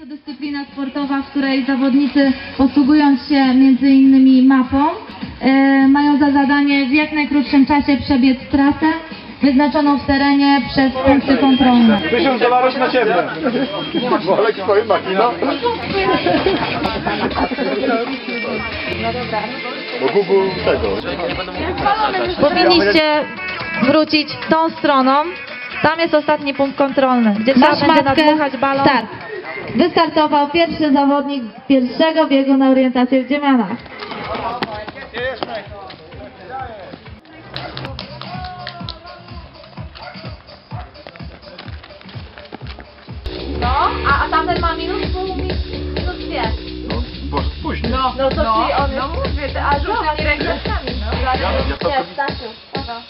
to dyscyplina sportowa, w której zawodnicy posługując się między innymi mapą, e, mają za zadanie w jak najkrótszym czasie przebiec trasę wyznaczoną w terenie przez punkty kontrolne. Tysiąc dolarów na ciebie. Wolek stoi makina. Bo Google tego. Powinniście wrócić tą stroną. Tam jest ostatni punkt kontrolny, gdzie Masz trzeba będzie matkę? nadmuchać balon. Start. Wystartował pierwszy zawodnik pierwszego biegu na orientację w Dziemianach. No, a, a tamten ma minus pół, minus dwie. Bo później. No to no, on no mówię, te, a rzucami rękawicami. No. Ja, ja to Nie, Stasiu. Aha.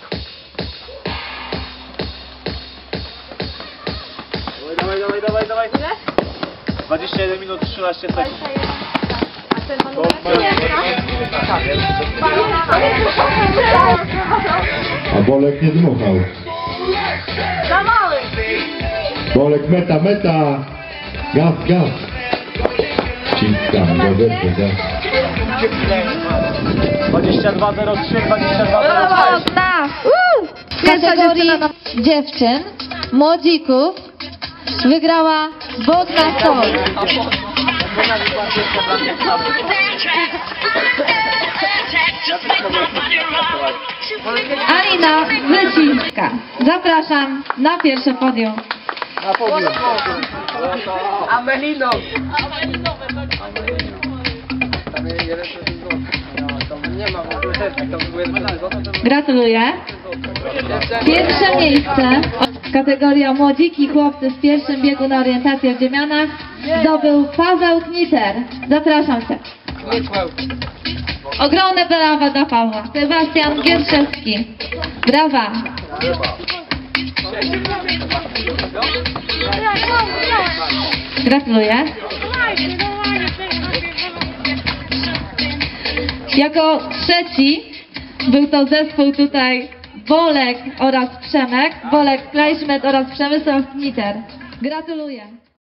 Dawaj, dawaj, dawaj, dawaj. Ile? 21 minut 13 sekund. 21. A Bolek nie dmuchał. Za mały. Bolek meta, meta! Gaz, gaz! Ciskam wyszło, gaz. 22 03, 22 Okna! W kategorii dziewczyn, młodzików, wygrała Bogna Sol. Alina Wycińska. Zapraszam na pierwsze podium. Na podium. Amelino. Gratuluję. Pierwsze miejsce, kategoria młodziki chłopcy w pierwszym biegu na orientację w Dziemianach zdobył Paweł Kniter. Zapraszam Cię. Ogromne brawa dla Pawła. Sebastian Gierszewski. Brawa. Gratuluję. Jako trzeci był to zespół tutaj Bolek oraz Przemek. Bolek Fleischmet oraz Przemysław Kniter. Gratuluję.